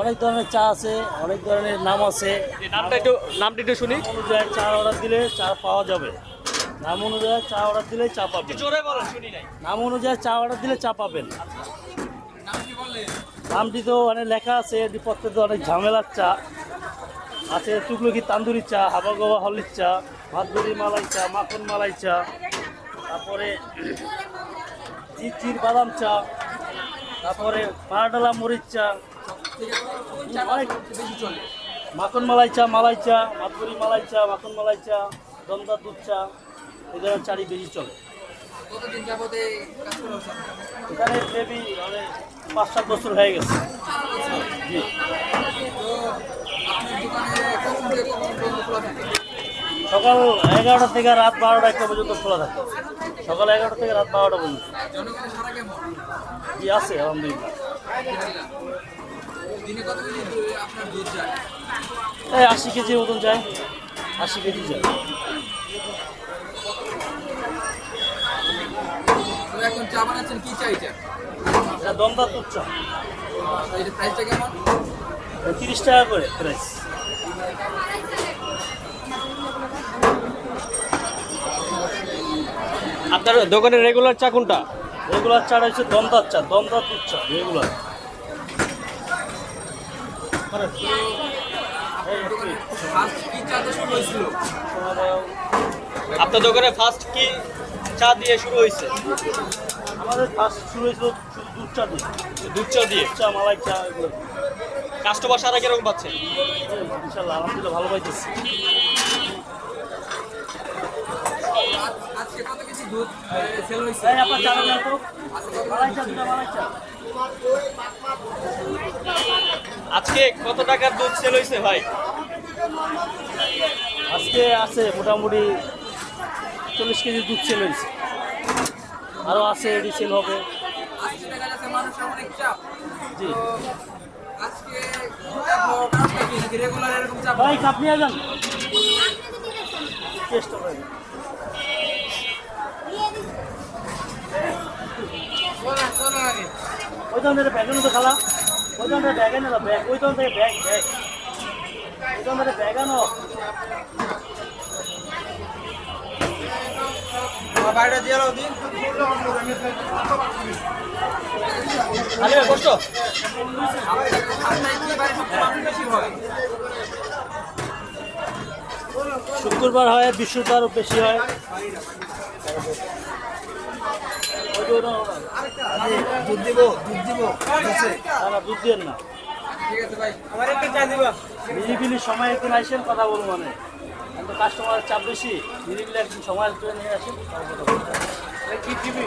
অনেক ধরনের চা আছে অনেক ধরনের নাম আছে। নামটা একটু নামটা একটু শুনি। অনুযায়ী চা অর্ডার দিলে চা পাওয়া যাবে। নাম অনুযায়ী চা অর্ডার দিলে চা পাবেন। জোরে বলেন শুনি নাই। নাম অনুযায়ী চা অর্ডার দিলে চা পাবেন। নামটি তো অনেক লেখা আছে এটি তো অনেক ঝামেলার চা। আছে টুকলুকি তান্দুরি চা হাবা গোবা হলির চা ভাতগুড়ি মালাই চা মাখন মালাই চা তারপরে চির বাদাম চা তারপরে পাহাড়ডালা মরিচ চা অনেক মাখন মালাই চা মালাই চা ভাতগুড়ি মালাই চা মাখন মালাই চা দমদা দুধ চা এই চারি বেশি চলে এখানে মেবি মানে পাঁচ সাত বছর হয়ে গেছে। জি। সকাল এগারোটা থেকে রাত বারোটা একটা পর্যন্ত খোলা থাকে। সকাল এগারোটা থেকে রাত বারোটা পর্যন্ত। জি আছে আলহামদুলিল্লাহ। এই আশি কেজি মতন যায়। আশি কেজি যায়। তো এখন চা বানাচ্ছেন কি চা এটা? চা। এটা প্রাইসটা কেমন? তিরিশ টাকা করে প্রাইস আপনার দোকানের রেগুলার চা কোনটা? রেগুলার চাটা হচ্ছে দমদার চা দমদার দুধ চা রেগুলার ফার্স্ট কি চাতে শুরু হয়েছিল আপনার দোকানে ফার্স্ট কি চা দিয়ে শুরু হয়েছে? আমাদের ফার্স্ট শুরু হয়েছিল দুধ চা দিয়ে। দুধ চা দিয়ে? চা মালাই চা এগুলো। কাস্টমার সারা কীরকম পাচ্ছে? ইনশাল্লাহ আলহামদুলিল্লাহ ভালো পাইতেছি। আজকে কত কেজি দুধ সেল হয়েছে আপনার চা মালাই চা মালাই চা। আজকে কত টাকার দুধ সেল হয়েছে ভাই? আজকে আছে মোটামুটি চল্লিশ কেজি দুধ সেল হয়েছে আরও আছে এটি সেল হবে। জি। ভাই কাপ নিয়ে যান। চেষ্টা করেন ওই তো খালা। বাইরে দিয়ে দিন। কষ্ট হয় শুক্রবার হয় বৃহস্পতিবার বেশি হয়। দুধ দিব দুধ দিব দুধ না। ঠিক আছে ভাই আমার একটা চা দিবা। নিরিবিলি সময় একদিন আসেন কথা বলব মানে। কিন্তু কাস্টমারের চাপ বেশি নিরিবিলি একদিন সময় তুলে নিয়ে আসেন কথা বলব। কি দিবি?